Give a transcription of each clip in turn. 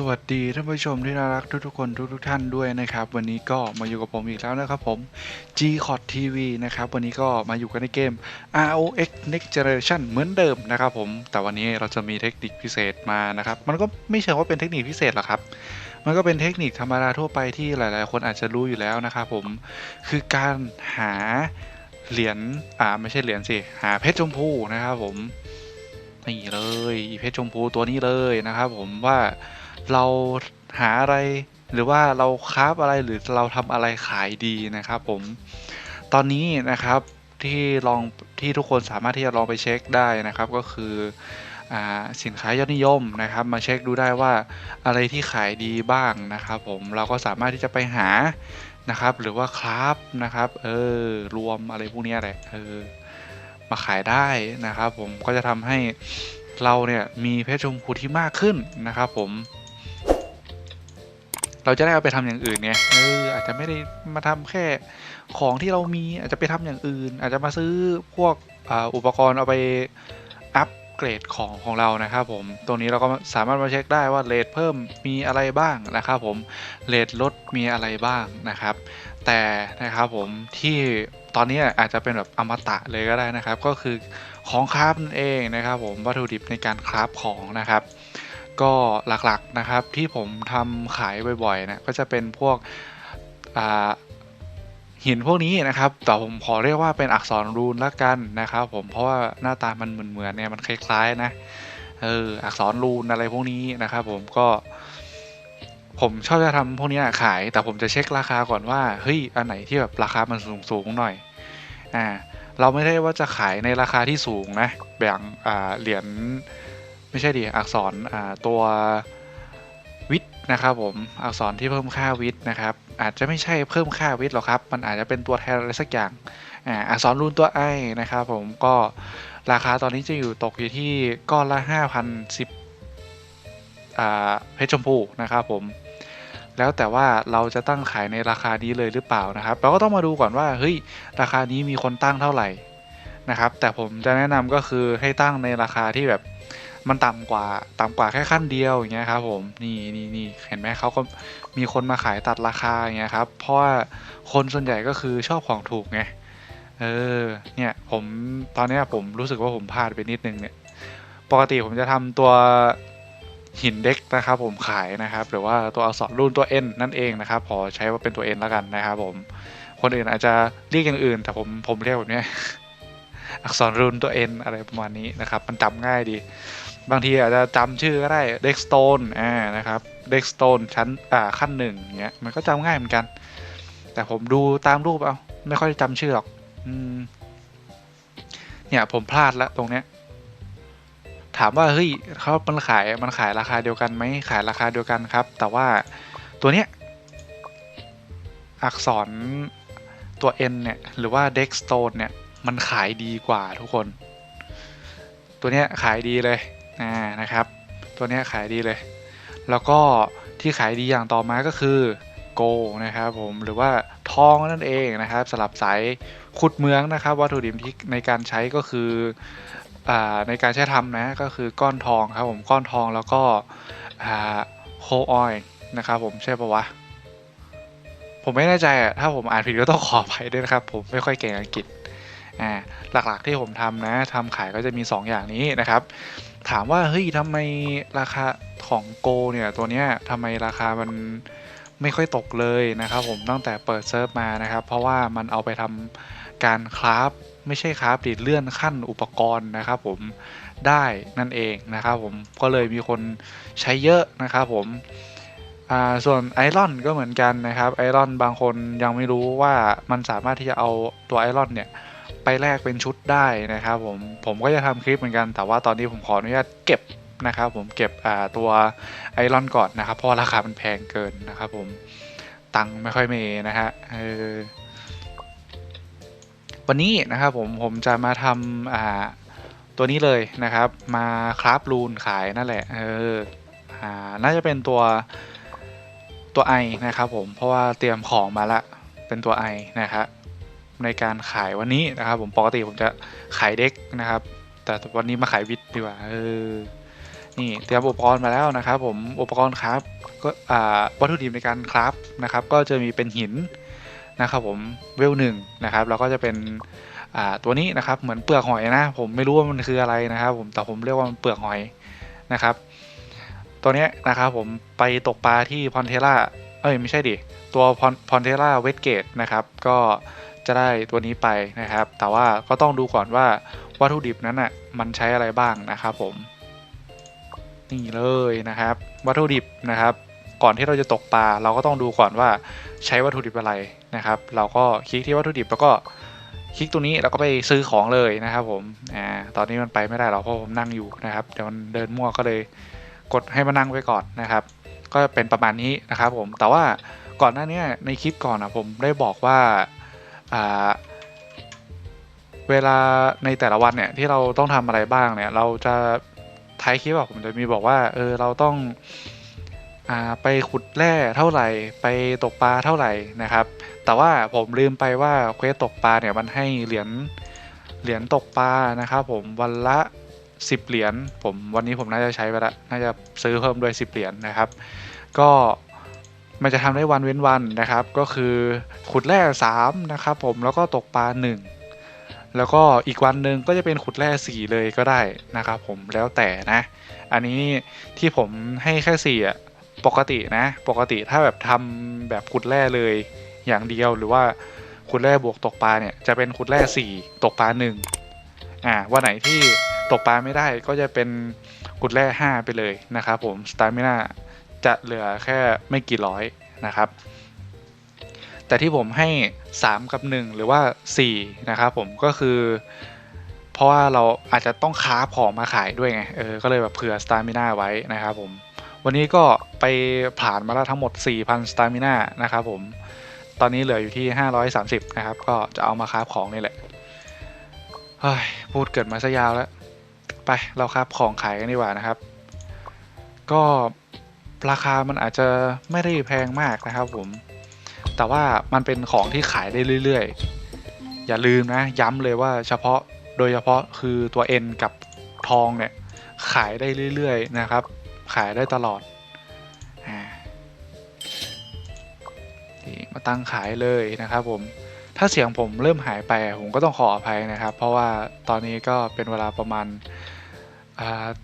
สวัสดีท่านผู้ชมที่น่ารักทุกๆคนทุกๆท่านด้วยนะครับ วันนี้ก็มาอยู่กับผมอีกแล้วนะครับผม G c o d TV นะครับวันนี้ก็มาอยู่กันในเกม ROX Next Generation เหมือนเดิมนะครับผม แต่วันนี้เราจะมีเทคนิคพิเศษมานะครับ มันก็ไม่เชิงว่าเป็นเทคนิคพิเศษหรอกครับ มันก็เป็นเทคนิคธรรมดาทั่วไปที่หลาย ๆ คนอาจจะรู้อยู่แล้วนะครับผมคือการหาเหรียญอ่าไม่ใช่เหรียญสิหาเพชรชมพูนะครับผมนี่เลยเพชรชมพูตัวนี้เลยนะครับผมว่า เราหาอะไรหรือว่าเราคราฟอะไรหรือเราทำอะไรขายดีนะครับผมตอนนี้นะครับที่ลองที่ทุกคนสามารถที่จะลองไปเช็คได้นะครับก็คืออสินค้ายอดนิยมนะครับ มาเช็คดูได้ว่าอะไรที่ขายดีบ้างนะครับผมเราก็สามารถที่จะไปหานะครับ หรือว่าคราฟนะครับเออรวมอะไรพวกนี้แหละเออมาขายได้นะครับ ผมก็จะทำให้เราเนี่ยมีเพชรชมพูที่มากขึ้นนะครับ ผม เราจะได้เอาไปทำอย่างอื่นไงเอออาจจะไม่ได้มาทำแค่ของที่เรามีอาจจะไปทำอย่างอื่น อาจจะมาซื้อพวกอ,อุปกรณ์เอาไปอัปเกรดของของเรานะครับผมตรงนี้เราก็สามารถมาเช็คได้ว่าเลทเพิ่มมีอะไรบ้างนะครับผมเลทลดมีอะไรบ้างนะครับ แต่นะครับผมที่ตอนนี้อาจจะเป็นแบบอมตะเลยก็ได้นะครับ ก็คือของคราฟนั่นเองนะครับ ผมวัตถุดิบในการคราฟของนะครับ ก็หลักๆนะครับที่ผมทำขายบ่อยๆนะก็จะเป็นพวกหินพวกนี้นะครับ แต่ผมขอเรียกว่าเป็นอักษรรูนละกันนะครับ ผมเพราะว่าหน้าตามันเหมือนๆเนี่ยมันคล้ายๆนะเอออักษรรูนอะไรพวกนี้นะครับ ผมก็ผมชอบจะทำพวกนี้ขาย แต่ผมจะเช็คราคาก่อนว่าเฮ้ยอันไหนที่แบบราคามันสูงสูงๆหน่อยอ่าเราไม่ได้ว่าจะขายในราคาที่สูงนะแบบอ่าเหรียญ ไม่ใช่ดิอักษรตัววิทย์นะครับผมอักษรที่เพิ่มค่าวิทย์นะครับ อาจจะไม่ใช่เพิ่มค่าวิทย์หรอกครับ มันอาจจะเป็นตัวแทนอะไรสักอย่างอ่าอักษรรูนตัวไอนะครับผมก็ราคาตอนนี้จะอยู่ตกอยู่ที่ก้อนละ 5,010อ่าเพชรชมพูนะครับผมแล้วแต่ว่าเราจะตั้งขายในราคานี้เลยหรือเปล่านะครับ เราก็ต้องมาดูก่อนว่าเฮ้ยราคานี้มีคนตั้งเท่าไหร่นะครับ แต่ผมจะแนะนำก็คือให้ตั้งในราคาที่แบบ มันต่ำกว่าต่ำกว่าแค่ขั้นเดียวอย่างเงี้ยครับผมนี่นี่นี่เห็นไหมเขาก็มีคนมาขายตัดราคาอย่างเงี้ยครับเพราะว่าคนส่วนใหญ่ก็คือชอบของถูกไงเออเนี่ยผมตอนนี้ผมรู้สึกว่าผมพลาดไปนิดนึงเนี่ยปกติผมจะทำตัวหินเด็กนะครับผมขายนะครับ หรือว่าตัวอักษรรุ่นตัว N นั่นเองนะครับขอใช้ว่าเป็นตัว N แล้วกันนะครับผมคนอื่นอาจจะเรียกอย่างอื่น แต่ผมผมเรียกแบบเนี้ยอักษรรุ่นตัว N อะไรประมาณนี้นะครับ มันจำง่ายดี บางทีอาจจะจำชื่อก็ได้ d e x t o n e อ่านะครับ d e x t o n e ชั้นอ่าขั้นหนึ่งอย่างเงี้ยมันก็จำง่ายเหมือนกัน แต่ผมดูตามรูปเอา ไม่ค่อยจำชื่อหรอกอืมเนี่ยผมพลาดละตรงเนี้ย ถามว่าเฮ้ยเขามันขายมันขายราคาเดียวกันไหมขายราคาเดียวกันครับ แต่ว่าตัวเนี้ยอักษรตัว N เนี่ยหรือว่า Dexstone เนี่ยมันขายดีกว่าทุกคน ตัวเนี้ยขายดีเลย อ่านะครับ ตัวนี้ขายดีเลย แล้วก็ที่ขายดีอย่างต่อมาก็คือโกนะครับผมหรือว่าทองนั่นเองนะครับสลับสายขุดเมืองนะครับ วัตถุดิบที่ในการใช้ก็คืออในการใช้ทำนะก็คือก้อนทองครับผมก้อนทองแล้วก็โคออยนะครับผมใช่ปะวะ ผมไม่แน่ใจอะถ้าผมอ่านผิดก็ต้องขออภัยด้วยนะครับ ผมไม่ค่อยเก่งอังกฤษอ่าหลักๆที่ผมทำนะทำขายก็จะมี 2 อย่างนี้นะครับ ถามว่าเฮ้ยทำไมราคาของโกเนี่ยตัวเนี้ยทำไมราคามันไม่ค่อยตกเลยนะครับผมตั้งแต่เปิดเซิร์ฟมานะครับ เพราะว่ามันเอาไปทำการคราฟไม่ใช่คราฟดิเลื่อนขั้นอุปกรณ์นะครับผมได้นั่นเองนะครับผมก็เลยมีคนใช้เยอะนะครับผมส่วนไอรอนก็เหมือนกันนะครับไอรอนบางคนยังไม่รู้ว่ามันสามารถที่จะเอาตัวไอรอนเนี่ย ไปแลกเป็นชุดได้นะครับผมผมก็จะทำคลิปเหมือนกันแต่ว่าตอนนี้ผมขออนุญาตเก็บนะครับผมเก็บตัวไอรอนก่อนนะครับเพราะราคามันแพงเกินนะครับผมตังค์ไม่ค่อยมีนะฮะวันนี้นะครับผมผมจะมาทำาตัวนี้เลยนะครับ มาคราฟรูนขายนั่นแหละเออน่าจะเป็นตัวตัวไอนะครับผมเพราะว่าเตรียมของมาละเป็นตัวไอนะครับ ในการขายวันนี้นะครับ ผมปกติผมจะขายเด็กนะครับ แต่วันนี้มาขายวิทย์ดีกว่าเออนี่เตรียมอุปกรณ์มาแล้วนะครับ ผมอุปกรณ์ครับก็อ่าวัตถุดิบในการคราฟนะครับ ก็จะมีเป็นหินนะครับ ผมเวลหนึ่งนะครับแล้วก็จะเป็นอ่าตัวนี้นะครับ เหมือนเปลือกหอยนะ ผมไม่รู้ว่ามันคืออะไรนะครับ ผมแต่ผมเรียกว่ามันเปลือกหอยนะครับ ตัวเนี้ยนะครับ ผมไปตกปลาที่พอนเทล่าเอ้ยไม่ใช่ดิตัวพอนพอนเทล่าเวสเกตนะครับ ก็ จะได้ตัวนี้ไปนะครับ แต่ว่าก็ต้องดูก่อนว่าวัตถุดิบนั้นอะมันใช้อะไรบ้างนะครับผม นี่เลยนะครับ วัตถุดิบนะครับ ก่อนที่เราจะตกปลาเราก็ต้องดูก่อนว่าใช้วัตถุดิบอะไรนะครับ เราก็คลิกที่วัตถุดิบแล้วก็คลิกตรงนี้แล้วก็ไปซื้อของเลยนะครับผม อ่า ตอนนี้มันไปไม่ได้หรอกเพราะผมนั่งอยู่นะครับ เดี๋ยวมันเดินมั่วก็เลยกดให้มานั่งไว้ก่อนนะครับ ก็เป็นประมาณนี้นะครับผม แต่ว่าก่อนหน้านี้ในคลิปก่อนนะผมได้บอกว่า เวลาในแต่ละวันเนี่ยที่เราต้องทำอะไรบ้างเนี่ย เราจะท้ายคลิปอะผมจะมีบอกว่าเออเราต้องอ่าไปขุดแร่เท่าไหร่ ไปตกปลาเท่าไหร่นะครับ แต่ว่าผมลืมไปว่าเควสตกปลาเนี่ยมันให้เหรียญเหรียญตกปลานะครับ ผมวันละ10 เหรียญผมวันนี้ผมน่าจะใช้ไปละน่าจะซื้อเพิ่มด้วย 10 เหรียญนะครับ ก็ มันจะทำได้วันเว้นวันนะครับ ก็คือขุดแร่3นะครับผมแล้วก็ตกปลา1 แล้วก็อีกวันหนึ่งก็จะเป็นขุดแร่สี่เลยก็ได้นะครับผมแล้วแต่นะ อันนี้ที่ผมให้แค่สี่อะปกตินะ ปกติถ้าแบบทำแบบขุดแร่เลยอย่างเดียวหรือว่าขุดแร่บวกตกปลาเนี่ยจะเป็นขุดแร่สี่ตกปลาหนึ่งอ่าวันไหนที่ตกปลาไม่ได้ก็จะเป็นขุดแร่ห้าไปเลยนะครับผมสตาร์มิน่า จะเหลือแค่ไม่กี่ร้อยนะครับ แต่ที่ผมให้ 3 กับ 1 หรือว่า 4 นะครับผมก็คือ เพราะว่าเราอาจจะต้องค้าของมาขายด้วยไงเออก็เลยแบบเผื่อสตามิน่าไว้นะครับผมวันนี้ก็ไปผ่านมาแล้วทั้งหมด 4,000สตามิน่านะครับผมตอนนี้เหลืออยู่ที่ 530 นะครับ ก็จะเอามาค้าของนี่แหละเฮ้ยพูดเกิดมาซะยาวแล้ว ไปเราค้าของขายกันดีกว่านะครับ ก็ ราคามันอาจจะไม่ได้แพงมากนะครับผม แต่ว่ามันเป็นของที่ขายได้เรื่อยๆ อย่าลืมนะ ย้ำเลยว่าเฉพาะโดยเฉพาะคือตัว N กับทองเนี่ย ขายได้เรื่อยๆนะครับ ขายได้ตลอดนี่มาตั้งขายเลยนะครับผมถ้าเสียงผมเริ่มหายไปผมก็ต้องขออภัยนะครับ เพราะว่าตอนนี้ก็เป็นเวลาประมาณ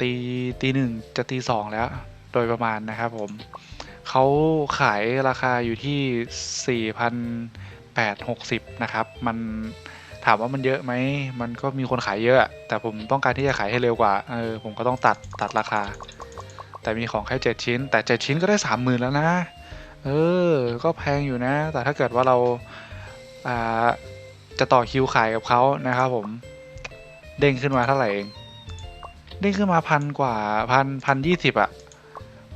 ตีตีหนึ่งจะตีสองแล้ว โดยประมาณนะครับผมเขาขายราคาอยู่ที่ 4,860 นะครับ มันถามว่ามันเยอะไหม มันก็มีคนขายเยอะ แต่ผมต้องการที่จะขายให้เร็วกว่า เออ ผมก็ต้องตัดตัดราคา แต่มีของแค่7ชิ้น แต่ 7 ชิ้นก็ได้ 30,000 แล้วนะ เออ ก็แพงอยู่นะ แต่ถ้าเกิดว่าเราอ่าจะต่อคิวขายกับเขานะครับผม เด้งขึ้นมาเท่าไหร่เอง เด้งขึ้นมาพันกว่าพันพันยี่สิบอะ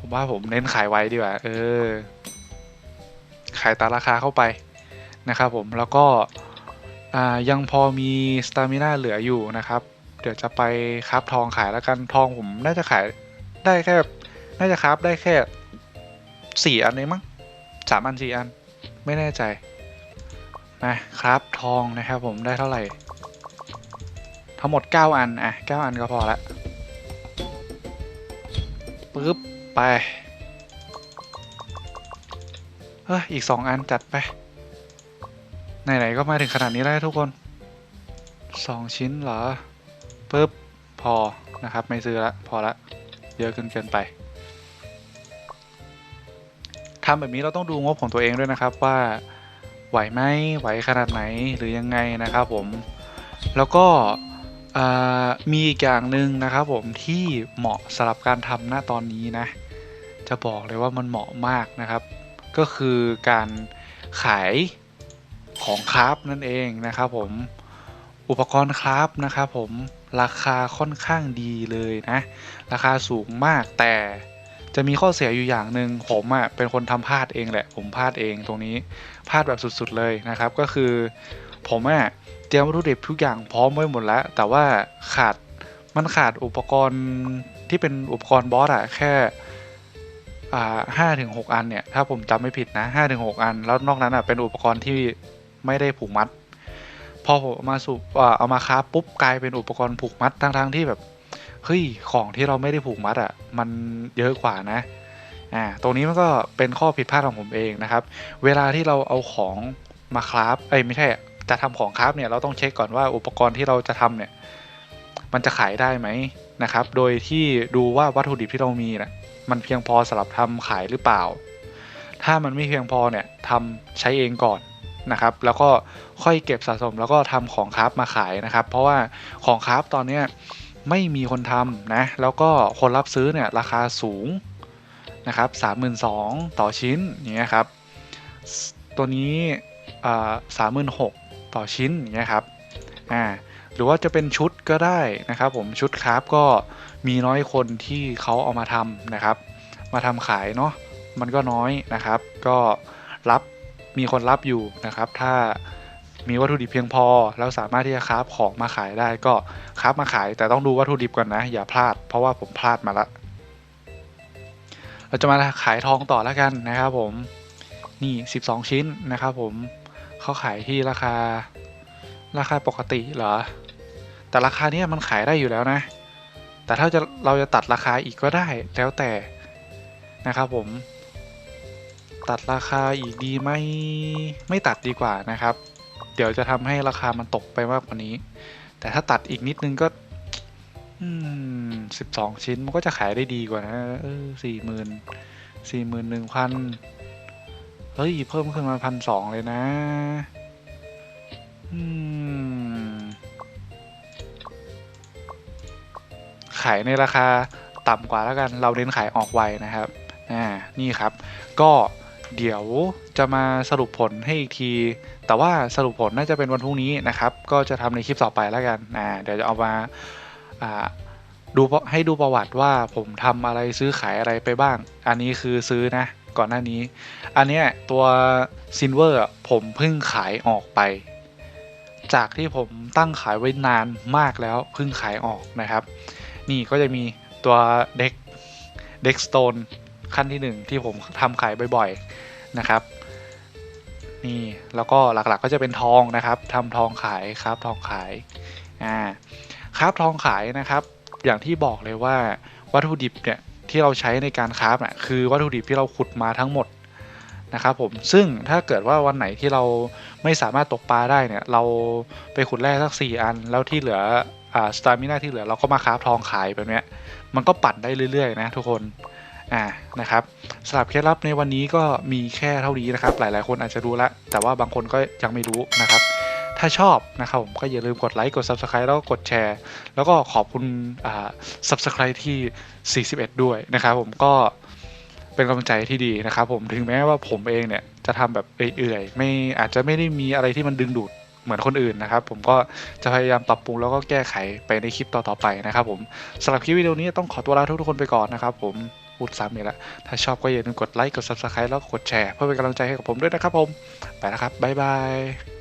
ผมว่าผมเน้นขายไว้ดีกว่า เออ ขายตามราคาเข้าไปนะครับผม แล้วก็ยังพอมีสตามิน่าเหลืออยู่นะครับ เดี๋ยวจะไปคราฟทองขายแล้วกันทองผมน่าจะขายได้แค่ น่าจะคราฟได้แค่สี่อันเองมั้งสามอันสี่อัน ไม่แน่ใจมาครับทองนะครับผมได้เท่าไหร่ ทั้งหมด 9 อัน อะ 9 อันก็พอละปึ๊บ ไปเฮ้ยอีก2อันจัดไป ไหน ๆ ก็มาถึงขนาดนี้แล้วทุกคน2ชิ้นเหรอปึ๊บพอนะครับ ไม่ซื้อละพอละ เยอะเกินเกินไปทำแบบนี้เราต้องดูงบของตัวเองด้วยนะครับว่าไหวไหมไหวขนาดไหนหรือยังไงนะครับผม แล้วก็มีอีกอย่างหนึ่งนะครับผมที่เหมาะสำหรับการทำหน้าตอนนี้นะ จะบอกเลยว่ามันเหมาะมากนะครับ ก็คือการขายของคราฟนั่นเองนะครับผมอุปกรณ์คราฟนะครับผมราคาค่อนข้างดีเลยนะ ราคาสูงมากแต่จะมีข้อเสียอยู่อย่างหนึ่งผมอะ่ะเป็นคนทำพลาดเองแหละ ผมพลาดเองตรงนี้พลาดแบบสุดๆเลยนะครับ ก็คือผมอะ่ะเตรียมวัตถุดิบทุกอย่างพร้อมไว้หมดแล้ว แต่ว่าขาดมันขาดอุปกรณ์ที่เป็นอุปกรณ์บอสอะแค่ ห้าถึงหกอันเนี่ย ถ้าผมจำไม่ผิดนะห้าถึงหกอัน แล้วนอกนั้นอะเป็นอุปกรณ์ที่ไม่ได้ผูกมัด พอผมมาสูบอ่าเอามาค้าปุ๊บกลายเป็นอุปกรณ์ผูกมัดทั้งๆที่แบบเฮ้ยของที่เราไม่ได้ผูกมัดอะมันเยอะกว่านะอ่าตรงนี้มันก็เป็นข้อผิดพลาดของผมเองนะครับ เวลาที่เราเอาของมาคราฟเอ้ยไม่ใช่จะทำของคราฟเนี่ยเราต้องเช็คก่อนว่าอุปกรณ์ที่เราจะทำเนี่ย มันจะขายได้ไหมนะครับ โดยที่ดูว่าวัตถุดิบที่เรามีนะ มันเพียงพอสำหรับทำขายหรือเปล่า ถ้ามันไม่เพียงพอเนี่ยทำใช้เองก่อนนะครับ แล้วก็ค่อยเก็บสะสมแล้วก็ทำของคราฟมาขายนะครับ เพราะว่าของคราฟตอนเนี้ยไม่มีคนทำนะ แล้วก็คนรับซื้อเนี่ยราคาสูงนะครับสามหมื่นสองต่อชิ้นอย่างเงี้ยครับ ตัวนี้สามหมื่นหกต่อชิ้นอย่างเงี้ยครับอ่าหรือว่าจะเป็นชุดก็ได้นะครับผมชุดคราฟก็ มีน้อยคนที่เขาเอามาทำนะครับ มาทำขายเนาะมันก็น้อยนะครับ ก็รับมีคนรับอยู่นะครับ ถ้ามีวัตถุดิบเพียงพอ แล้วสามารถที่จะคราฟของมาขายได้ก็คราฟมาขาย แต่ต้องดูวัตถุดิบก่อนนะ อย่าพลาด เพราะว่าผมพลาดมาละเราจะมาขายทองต่อแล้วกันนะครับ ผมนี่ 12 ชิ้นนะครับ ผมเขาขายที่ราคาราคาปกติเหรอ แต่ราคาเนี้ยมันขายได้อยู่แล้วนะ แต่ถ้าจะเราจะตัดราคาอีกก็ได้แล้วแต่นะครับผม ตัดราคาอีกดีไหมไม่ตัดดีกว่านะครับ เดี๋ยวจะทำให้ราคามันตกไปมากกว่านี้ แต่ถ้าตัดอีกนิดนึงก็อืมสิบสองชิ้นมันก็จะขายได้ดีกว่านะเออสี่หมื่นสี่หมื่นหนึ่งพันเฮ้ย เพิ่มขึ้นมาพันสองเลยนะ อืม ขายในราคาต่ำกว่าแล้วกัน เราเน้นขายออกไวนะครับอ่านี่ครับ ก็เดี๋ยวจะมาสรุปผลให้อีกที แต่ว่าสรุปผลน่าจะเป็นวันพรุ่งนี้นะครับ ก็จะทำในคลิปต่อไปแล้วกันอ่าเดี๋ยวจะเอามาอ่าดูให้ดูประวัติว่าผมทำอะไรซื้อขายอะไรไปบ้าง อันนี้คือซื้อนะก่อนหน้านี้ อันเนี้ยตัวซินเวอร์ผมเพิ่งขายออกไป จากที่ผมตั้งขายไว้นานมากแล้วเพิ่งขายออกนะครับ นี่ก็จะมีตัวเด็กเด็กสโตนขั้นที่หนึ่งที่ผมทำขายบ่อยๆนะครับนี่แล้วก็หลักๆก็จะเป็นทองนะครับทำทองขายครับทองขายอ่าครับทองขายนะครับ อย่างที่บอกเลยว่าวัตถุดิบเนี่ยที่เราใช้ในการคราฟน่ะคือวัตถุดิบที่เราขุดมาทั้งหมดนะครับผมซึ่งถ้าเกิดว่าวันไหนที่เราไม่สามารถตกปลาได้เนี่ย เราไปขุดแร่สัก 4 อัน แล้วที่เหลือ อ่าสตามิน่าที่เหลือเราก็มาคราฟทองขายแบบเนี้ยมันก็ปั่นได้เรื่อยๆนะทุกคนอ่านะครับสำหรับเคล็ดลับในวันนี้ก็มีแค่เท่านี้นะครับ หลายๆคนอาจจะรู้แล้วแต่ว่าบางคนก็ยังไม่รู้นะครับ ถ้าชอบนะครับผมก็อย่าลืมกดไลค์กด Subscribe แล้วก็กดแชร์ แล้วก็ขอบคุณอ่า Subscribe ที่ 41 ด้วยนะครับผมก็เป็นกำลังใจที่ดีนะครับผมถึงแม้ว่าผมเองเนี่ยจะทำแบบเอื่อยๆไม่อาจจะไม่ได้มีอะไรที่มันดึงดูด เหมือนคนอื่นนะครับ ผมก็จะพยายามปรับปรุงแล้วก็แก้ไขไปในคลิปต่อๆไปนะครับผมสำหรับคลิปวิดีโอนี้ต้องขอตัวลาทุกๆคนไปก่อนนะครับผมพูดซ้ำอีกแล้วถ้าชอบก็อย่าลืมกดไลค์กด Subscribe แล้วก็กดแชร์เพื่อเป็นกำลังใจให้กับผมด้วยนะครับผม ไปแล้วครับบ๊ายบาย